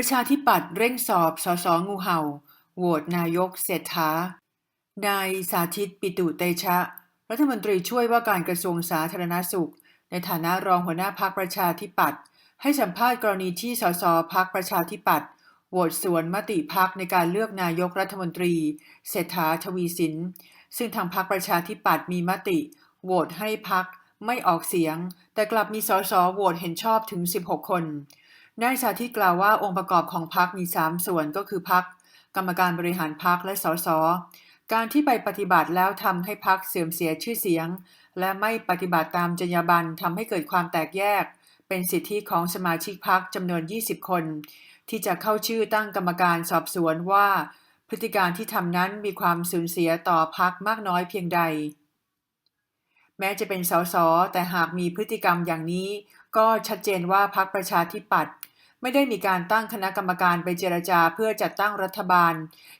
ประชาธิปัตย์เร่งสอบสสงูเห่า โหวตนายกเศรษฐานายสาธิตปิตุเตชะ รัฐมนตรีช่วยว่าการกระทรวงสาธารณสุข ในฐานะรองหัวหน้าพักประชาธิปัตย์ให้สัมภาษณ์กรณีที่สสพักประชาธิปัตย์โหวตสวนมติพักในการเลือกนายกรัฐมนตรีเศรษฐาทวีสิน ซึ่งทางพักประชาธิปัตย์มีมติโหวตให้พักไม่ออกเสียง แต่กลับมีสสโหวตเห็นชอบถึง 16 คน นายสาธิตกล่าวว่าองค์ประกอบของพักมี 3 ส่วนก็คือพักกรรมการบริหารพักและสสการที่ไปปฏิบัติแล้วทำให้พักเสื่อมเสียชื่อเสียง และไม่ปฏิบัติตามจรรยาบรรณทำให้เกิดความแตกแยก เป็นสิทธิของสมาชิกพักจำนวน 20 คน ที่จะเข้าชื่อตั้งกรรมการสอบสวนว่า พฤติการที่ทำนั้นมีความสูญเสียต่อพักมากน้อยเพียงใด แม้จะเป็นสสแต่หากมีพฤติกรรมอย่างนี้ ก็ชัดเจนว่าพักประชาธิปัตย์ ไม่ได้มีการตั้งคณะกรรมการไปเจรจาเพื่อจัดตั้งรัฐบาล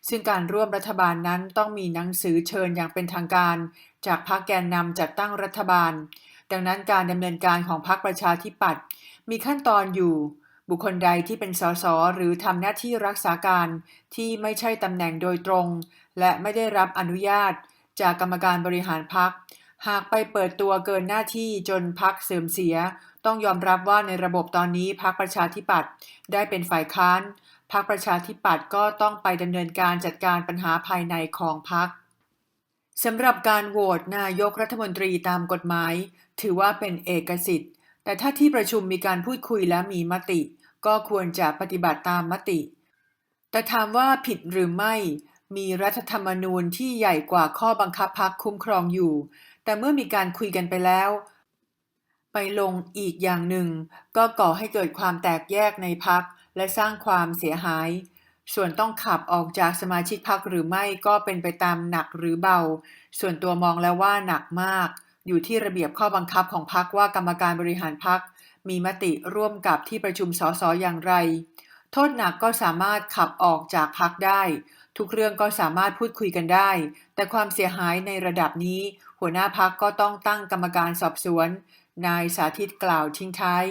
ซึ่งการร่วมรัฐบาลนั้นต้องมีหนังสือเชิญอย่างเป็นทางการ จากพรรคแกนนำจัดตั้งรัฐบาล ดังนั้นการดำเนินการของพรรคประชาธิปัตย์มีขั้นตอนอยู่ บุคคลใดที่เป็นสสหรือทำหน้าที่รักษาการที่ไม่ใช่ตำแหน่งโดยตรง และไม่ได้รับอนุญาต จากกรรมการบริหารพรรค หากไปเปิดตัวเกินหน้าที่จนพักเสื่อมเสีย ต้องยอมรับว่าในระบบตอนนี้พักประชาธิปัตย์ได้เป็นฝ่ายค้านพักประชาธิปัตย์ก็ต้องไปดำเนินการจัดการปัญหาภายในของพักสำหรับการโหวตนายกรัฐมนตรีตามกฎหมาย ถือว่าเป็นเอกสิทธิ์ แต่ถ้าที่ประชุมมีการพูดคุยและมีมติ ก็ควรจะปฏิบัติตามมติ แต่ถามว่าผิดหรือไม่ มีรัฐธรรมนูญที่ใหญ่กว่าข้อบังคับพักคุ้มครองอยู่ แต่เมื่อมีการคุยกันไปแล้ว ไปลงอีกอย่างหนึ่ง ก็ก่อให้เกิดความแตกแยกในพักและสร้างความเสียหาย ส่วนต้องขับออกจากสมาชิกพักหรือไม่ก็เป็นไปตามหนักหรือเบา ส่วนตัวมองแล้วว่าหนักมาก อยู่ที่ระเบียบข้อบังคับของพักว่ากรรมการบริหารพักมีมติร่วมกับที่ประชุมสสอย่างไร โทษหนักก็สามารถขับออกจากพักได้ ทุกเรื่องก็สามารถพูดคุยกันได้ แต่ความเสียหายในระดับนี้ หัวหน้าพักก็ต้องตั้งกรรมการสอบสวน นายสาธิตกล่าวทิ้งท้าย